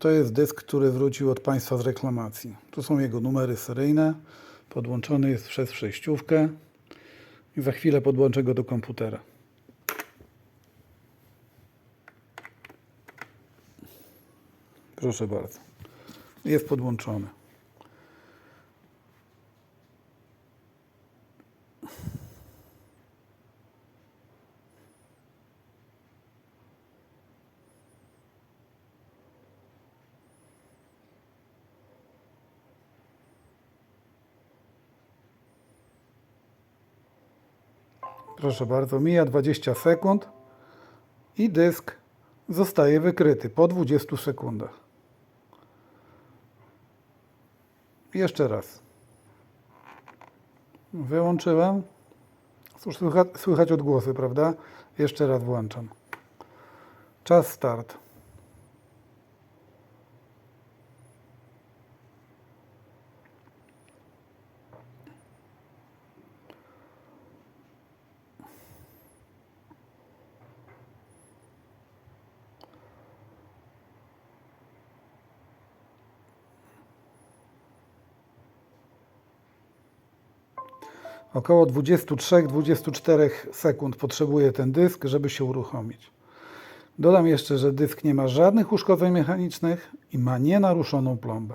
To jest dysk, który wrócił od Państwa z reklamacji. Tu są jego numery seryjne. Podłączony jest przez przejściówkę. I za chwilę podłączę go do komputera. Proszę bardzo. Jest podłączony. Proszę bardzo, mija 20 sekund i dysk zostaje wykryty po 20 sekundach. Jeszcze raz. Wyłączyłem. Cóż, słychać, słychać odgłosy, prawda? Jeszcze raz włączam. Czas start. Około 23-24 sekund potrzebuje ten dysk, żeby się uruchomić. Dodam jeszcze, że dysk nie ma żadnych uszkodzeń mechanicznych i ma nienaruszoną plombę.